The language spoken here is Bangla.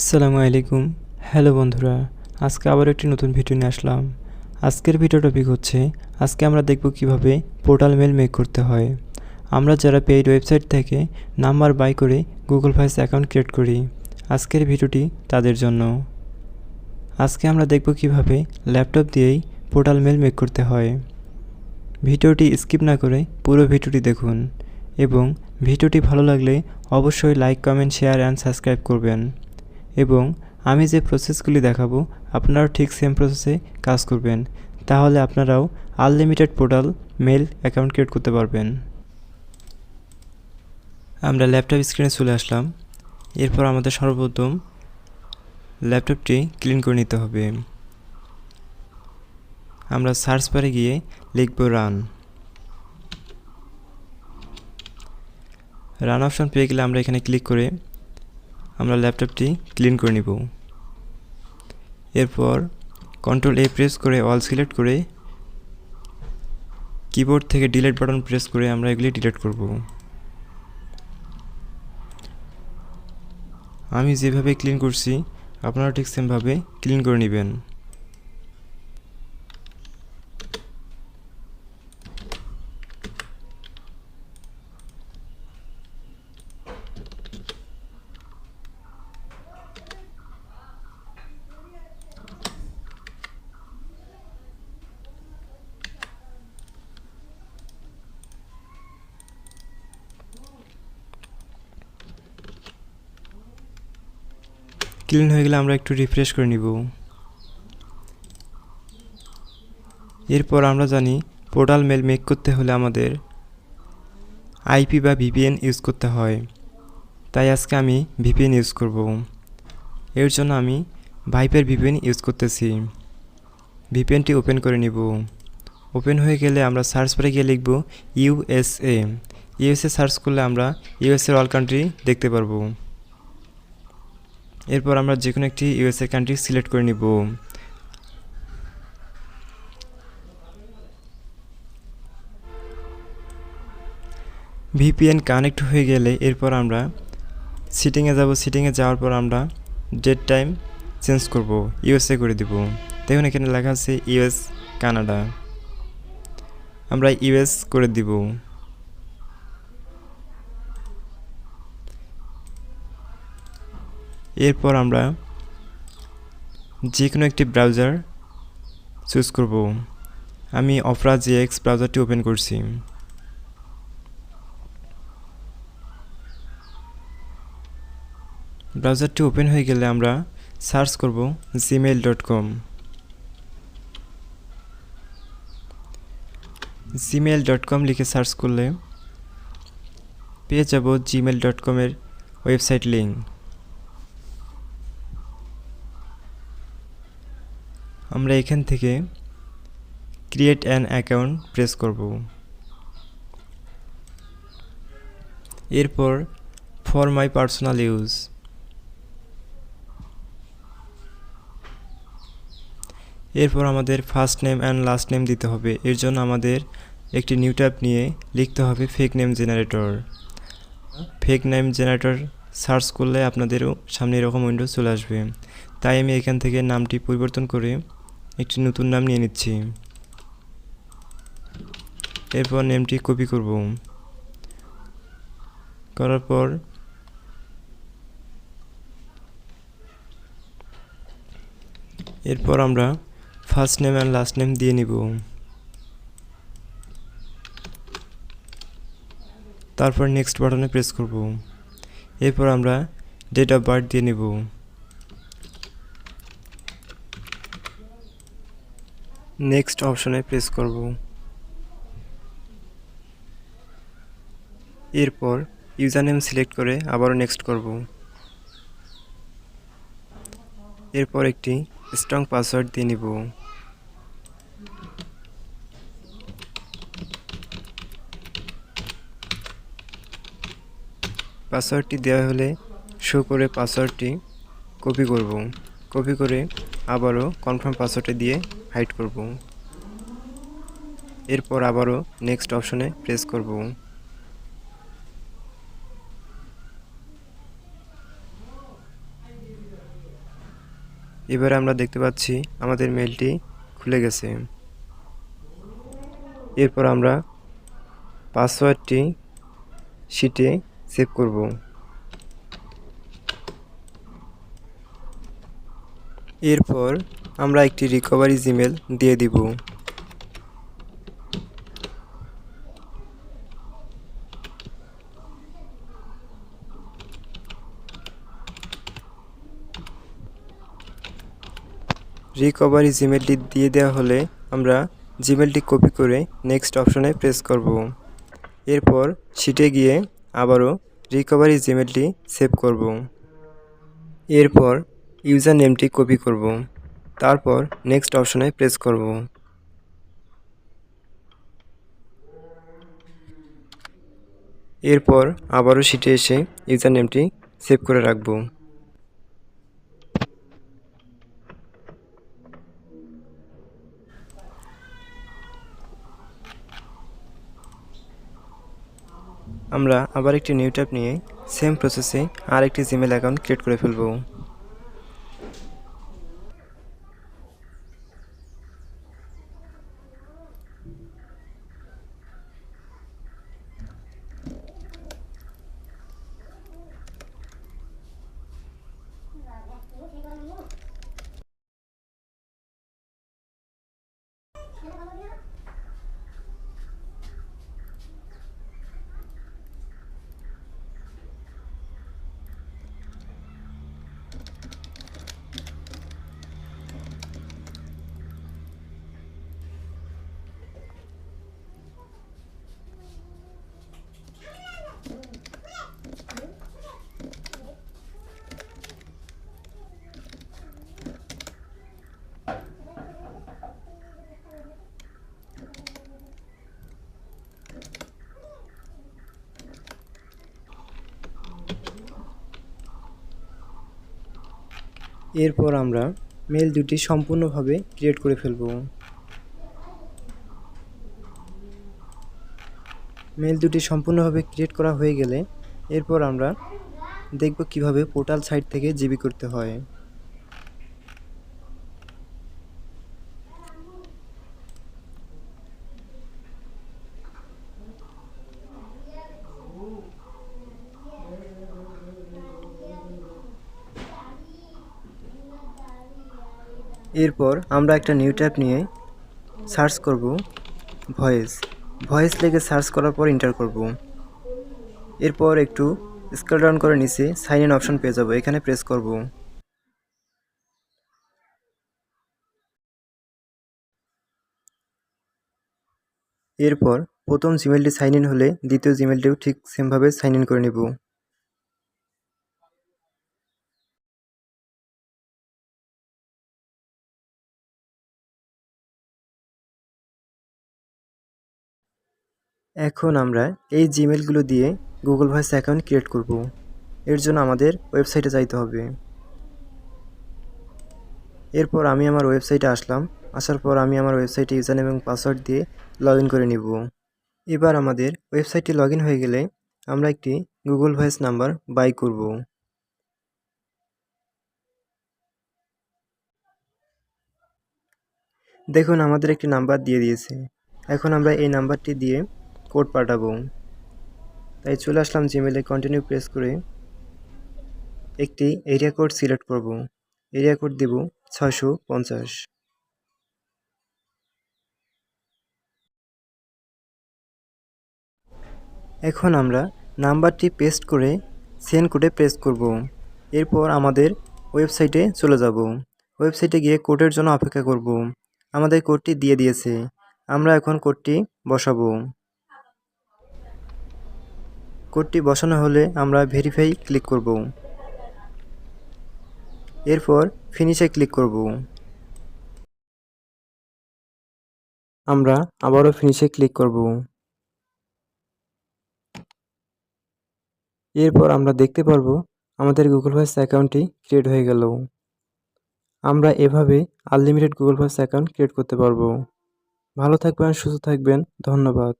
আসসালামু আলাইকুম। হ্যালো বন্ধুরা, আজকে আবার একটি নতুন ভিডিও নিয়ে আসলাম। আজকের ভিডিও টপিক হচ্ছে, আজকে আমরা দেখব কীভাবে পোর্টাল মেল মেক করতে হয়। আমরা যারা পেইড ওয়েবসাইট থেকে নাম্বার বাই করে গুগল ফাইস অ্যাকাউন্ট ক্রিয়েট করি, আজকের ভিডিওটি তাদের জন্য। আজকে আমরা দেখব কীভাবে ল্যাপটপ দিয়েই পোর্টাল মেল মেক করতে হয়। ভিডিওটি স্কিপ না করে পুরো ভিডিওটি দেখুন এবং ভিডিওটি ভালো লাগলে অবশ্যই like, comment, share and subscribe করবেন। এবং আমি যে প্রসেসগুলি দেখাবো, আপনারাও ঠিক সেম প্রসেসে কাজ করবেন। তাহলে আপনারাও unlimited portal mail account create করতে পারবেন। আমরা ল্যাপটপ স্ক্রিনে চলে আসলাম। এরপর আমাদের সর্বপ্রথম ল্যাপটপটি ক্লিন করে নিতে হবে। আমরা সার্চ বারে গিয়ে লিখব রান রান অপশন পেয়ে গেলে আমরা এখানে ক্লিক করে আমরা ল্যাপটপটি ক্লিন করে নিব। এরপর কন্ট্রোল এ প্রেস করে অল সিলেক্ট করে কিবোর্ড থেকে ডিলেট বাটন প্রেস করে আমরা এগুলি ডিলেট করব। আমি যেভাবে ক্লিন করছি আপনারা ঠিক সেমভাবে ক্লিন করে নেবেন। ক্লিন হয়ে গেলে আমরা একটু রিফ্রেশ করে নিব। এরপর আমরা জানি পোর্টাল মেল মেক করতে হলে আমাদের আইপি বা ভিপিএন ইউজ করতে হয়। তাই আজকে আমি ভিপিএন ইউজ করব। এর জন্য আমি ভাইপের ভিপিএন ইউজ করতেছি। ভিপিএনটি ওপেন করে নিব। ওপেন হয়ে গেলে আমরা সার্চ বারে গিয়ে লিখব ইউএসএ ইউএসএ সার্চ করলে আমরা ইউএসএর অল কান্ট্রি দেখতে পারব। এরপর আমরা যে কোনো একটি ইউএসএ কান্ট্রি সিলেক্ট করে নিব। ভিপিএন কানেক্ট হয়ে গেলে এরপর আমরা সিটিংয়ে যাব। সিটিংয়ে যাওয়ার পর আমরা ডেট টাইম চেঞ্জ করব। ইউএসএ করে দিব। দেখুন, এখানে লেখা আছে ইউএস কানাডা আমরা ইউএস করে দিব। এরপর আমরা যে কোনো একটি ব্রাউজার চুজ করব। আমি অফরা জিএক্স ব্রাউজারটি ওপেন করছি। ব্রাউজারটি ওপেন হয়ে গেলে আমরা সার্চ করব Gmail dot com Gmail dot com লিখে সার্চ করলে পেয়ে যাব জিমেল ডট কমের ওয়েবসাইট লিঙ্ক আমরা এখান থেকে ক্রিয়েট অ্যান অ্যাকাউন্ট প্রেস করব। এরপর ফর মাই পার্সোনাল ইউজ এরপর আমাদের first name and last name দিতে হবে। এর জন্য আমাদের একটি নিউ ট্যাব নিয়ে লিখতে হবে fake name generator fake name generator search করলে আপনাদেরও সামনে এরকম উইন্ডো চলে আসবে। তাই আমি এখান থেকে নামটি পরিবর্তন করে একটি নতুন নাম নিয়ে নিচ্ছি। এরপর নেমটি কপি করব। করার পর এরপর আমরা first name and last name দিয়ে নিব। তারপর নেক্সট বাটনে প্রেস করব। এরপর আমরা ডেট অফ বার্থ দিয়ে নেব। নেক্সট অপশনে প্রেস করব। এরপর ইউজার নেম সিলেক্ট করে আবারও নেক্সট করব। এরপর একটি স্ট্রং পাসওয়ার্ড দিয়ে নিব। পাসওয়ার্ডটি দেওয়া হলে শো করে পাসওয়ার্ডটি কপি করব। কপি করে আবারও কনফার্ম পাসওয়ার্ডে দিয়ে হাইড করব। এরপর আবারও নেক্সট অপশনে প্রেস করব। এবারে আমরা দেখতে পাচ্ছি আমাদের মেলটি খুলে গেছে। এরপর আমরা পাসওয়ার্ডটি শিটে সেভ করব। এরপর আমরা একটি রিকভারি জিমেল দিয়ে দিব। রিকভারি জিমেলটি দিয়ে দেওয়া হলে আমরা জিমেলটি কপি করে নেক্সট অপশনে প্রেস করব। এরপর শিটে গিয়ে আবারও রিকভারি জিমেলটি সেভ করব। এরপর ইউজার নেমটি কপি করব। তারপর নেক্সট অপশনে প্রেস করব। এরপর আবারও শিটে এসে ইউজার নেমটি সেভ করে রাখব। আমরা আবার একটি নিউ ট্যাব নিয়ে সেম প্রসেসে আর একটি জিমেল অ্যাকাউন্ট ক্রিয়েট করে ফেলব। এরপর আমরা মেল দুটি সম্পূর্ণভাবে ক্রিয়েট করে ফেলব। মেল দুটি সম্পূর্ণভাবে ক্রিয়েট করা হয়ে গেলে এরপর আমরা দেখব কীভাবে পোর্টাল সাইট থেকে জিবি করতে হয়। এরপর আমরা একটা নিউ ট্যাব নিয়ে সার্চ করব ভয়েস ভয়েস লেগে সার্চ করার পর এন্টার করব। এরপর একটু স্ক্রল ডাউন করে নিচে সাইন ইন অপশন পেয়ে যাব, এখানে প্রেস করব। এরপর প্রথম জিমেলটি সাইন ইন হলে দ্বিতীয় জিমেলটিও ঠিক সেমভাবে সাইন ইন করে নেব। এখন আমরা এই জিমেলগুলো দিয়ে গুগল ভয়েস অ্যাকাউন্ট ক্রিয়েট করব। এর জন্য আমাদের ওয়েবসাইটে যাইতে হবে। এরপর আমি আমার ওয়েবসাইটে আসলাম। আসার পর আমি আমার ওয়েবসাইটে ইউজার এবং পাসওয়ার্ড দিয়ে লগ করে নিব। এবার আমাদের ওয়েবসাইটে লগ হয়ে গেলে আমরা একটি গুগল ভয়েস নাম্বার বাই করব। দেখুন, আমাদের একটি নাম্বার দিয়ে দিয়েছে। এখন আমরা এই নাম্বারটি দিয়ে কোড পাঠাবো। তাই চলে আসলাম জিমেলে কন্টিনিউ প্রেস করে একটি এরিয়া কোড সিলেক্ট করব। এরিয়া কোড দেব ছশো পঞ্চাশ। এখন আমরা নাম্বারটি পেস্ট করে সেন্ড কোডে প্রেস করব। এরপর আমাদের ওয়েবসাইটে চলে যাব। ওয়েবসাইটে গিয়ে কোডের জন্য অপেক্ষা করব। আমাদের কোডটি দিয়ে দিয়েছে। আমরা এখন কোডটি বসাবো। কোডটি বসানো হলে আমরা ভেরিফাই ক্লিক করব। এরপর ফিনিশে ক্লিক করব। আমরা আবারও ফিনিশে ক্লিক করব। এরপর আমরা দেখতে পারব আমাদের গুগল ভয়েস অ্যাকাউন্টটি ক্রিয়েট হয়ে গেল। আমরা এভাবে unlimited Google voice account create করতে পারব। ভালো থাকবেন, সুস্থ থাকবেন, ধন্যবাদ।